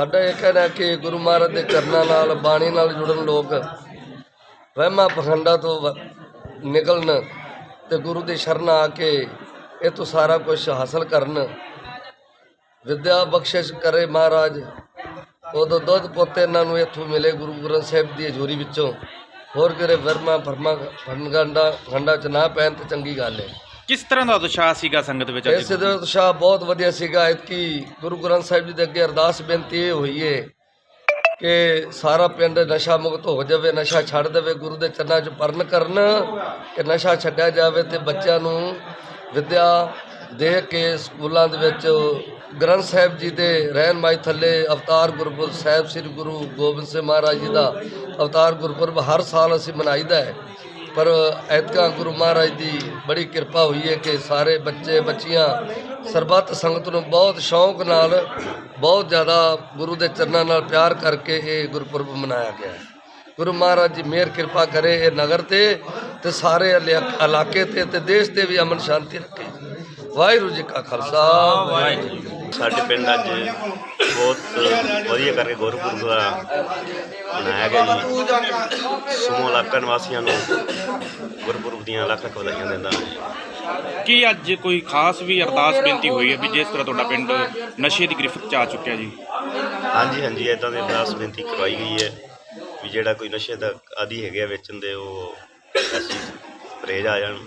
ਸਾਡਾ ਇਹ ਕਹਿਣਾ ਕਿ ਗੁਰੂ ਮਹਾਰਾਜ ਦੇ ਚਰਨਾਂ ਨਾਲ, ਬਾਣੀ ਨਾਲ ਜੁੜਨ ਲੋਕ ਵਹਿਮਾਂ ਪਖੰਡਾਂ ਤੋਂ ਵ- ਨਿਕਲਣ ਤੇ ਗੁਰੂ ਦੀ ਸ਼ਰਨ ਆ ਕੇ ਇਹ ਤੋਂ ਸਾਰਾ ਕੁਝ ਹਾਸਲ ਕਰਨ। ਵਿਦਿਆ ਬਖਸ਼ਿਸ਼ ਕਰੇ ਮਹਾਰਾਜ। ਉਦੋਂ ਦੁੱਧ ਪੁੱਤ ਇਹਨਾਂ ਨੂੰ ਇੱਥੋਂ ਮਿਲੇ ਗੁਰੂ ਗ੍ਰੰਥ ਸਾਹਿਬ ਦੀ ਹਜ਼ੂਰੀ ਵਿੱਚੋਂ। ਹੋਰ ਕਿਰੇ ਵਰਮਾ ਫਰਮਾ ਫੰਗਾਂਡਾ ਖੰਡਾ ਚ ਨਾ ਪੈਣ ਤੇ ਚੰਗੀ ਗੱਲ ਹੈ ਕਿਸ ਤਰ੍ਹਾਂ ਦਾ ਉਤਸ਼ਾਹ ਸੀਗਾ ਸੰਗਤ ਵਿੱਚ ਅੱਜ? ਇਸ ਦਾ ਉਤਸ਼ਾਹ ਬਹੁਤ ਵਧੀਆ ਸੀਗਾ। ਇਤਕੀ ਗੁਰੂ ਗ੍ਰੰਥ ਸਾਹਿਬ ਜੀ ਦੇ ਅੱਗੇ ਅਰਦਾਸ ਬੇਨਤੀ ਇਹ ਹੋਈ ਏ ਕਿ ਸਾਰਾ ਪਿੰਡ ਨਸ਼ਾ ਮੁਕਤ ਹੋ ਜਾਵੇ, ਨਸ਼ਾ ਛੱਡ ਦੇਵੇ, ਗੁਰੂ ਦੇ ਚਰਨਾਂ 'ਚ ਪਰਨ ਕਰਨ, ਕਿ ਨਸ਼ਾ ਛੱਡਿਆ ਜਾਵੇ ਤੇ ਬੱਚਿਆਂ ਨੂੰ ਵਿੱਦਿਆ ਦੇ ਕੇ ਸਕੂਲਾਂ ਦੇ ਵਿੱਚ ਗ੍ਰੰਥ ਸਾਹਿਬ ਜੀ ਦੇ ਰਹਿਨਮਾਈ ਥੱਲੇ ਅਵਤਾਰ ਗੁਰਪੁਰਬ ਸਾਹਿਬ ਸ੍ਰੀ ਗੁਰੂ ਗੋਬਿੰਦ ਸਿੰਘ ਮਹਾਰਾਜ ਜੀ ਦਾ ਅਵਤਾਰ ਗੁਰਪੁਰਬ ਹਰ ਸਾਲ ਅਸੀਂ ਮਨਾਈਦਾ ਹੈ। ਪਰ ਐਤਕਾਂ ਗੁਰੂ ਮਹਾਰਾਜ ਦੀ ਬੜੀ ਕਿਰਪਾ ਹੋਈ ਹੈ ਕਿ ਸਾਰੇ ਬੱਚੇ, ਬੱਚੀਆਂ, ਸਰਬੱਤ ਸੰਗਤ ਨੂੰ ਬਹੁਤ ਸ਼ੌਂਕ ਨਾਲ, ਬਹੁਤ ਜ਼ਿਆਦਾ ਗੁਰੂ ਦੇ ਚਰਨਾਂ ਨਾਲ ਪਿਆਰ ਕਰਕੇ ਇਹ ਗੁਰਪੁਰਬ ਮਨਾਇਆ ਗਿਆ ਹੈ। ਗੁਰੂ ਮਹਾਰਾਜ ਜੀ ਮਿਹਰ ਕਿਰਪਾ ਕਰੇ ਇਹ ਨਗਰ ਤੇ ਤੇ ਸਾਰੇ ਇਲਾਕੇ ਤੇ ਤੇ ਦੇਸ਼ ਤੇ ਵੀ ਅਮਨ ਸ਼ਾਂਤੀ ਰੱਖੇ। ਵਾਹਿਗੁਰੂ ਜੀ ਕਾ ਖਾਲਸਾ, ਵਾਹਿਗੁਰੂ ਸਾਡੇ ਪਿੰਡ ਅੱਜ ਬਹੁਤ ਵਧੀਆ ਕਰਕੇ ਗੁਰਪੁਰਬ ਦਾ ਮਨਾਇਆ ਗਿਆ ਜੀ। ਸਮੂਹ ਇਲਾਕਾ ਨਿਵਾਸੀਆਂ ਨੂੰ ਗੁਰਪੁਰਬ ਦੀਆਂ ਲੱਖ ਲੱਖ ਵਧਾਈਆਂ ਦਿੰਦਾ ਹਾਂ ਜੀ। ਕੀ ਅੱਜ ਕੋਈ ਖਾਸ ਵੀ ਅਰਦਾਸ ਬੇਨਤੀ ਹੋਈ ਹੈ ਵੀ ਜਿਸ ਤਰ੍ਹਾਂ ਤੁਹਾਡਾ ਪਿੰਡ ਨਸ਼ੇ ਦੀ ਗ੍ਰਿਫਤ ਚ ਆ ਚੁੱਕਿਆ ਜੀ? ਹਾਂਜੀ ਹਾਂਜੀ ਇਦਾਂ ਦੀ ਅਰਦਾਸ ਬੇਨਤੀ ਕਰਵਾਈ ਗਈ ਹੈ ਵੀ ਜਿਹੜਾ ਕੋਈ ਨਸ਼ੇ ਦਾ ਆਦੀ ਹੈਗੇ ਵੇਚਣ ਦੇ ਉਹ ਅਸੀਂ ਪਰਹੇਜ਼ ਆ ਜਾਣ।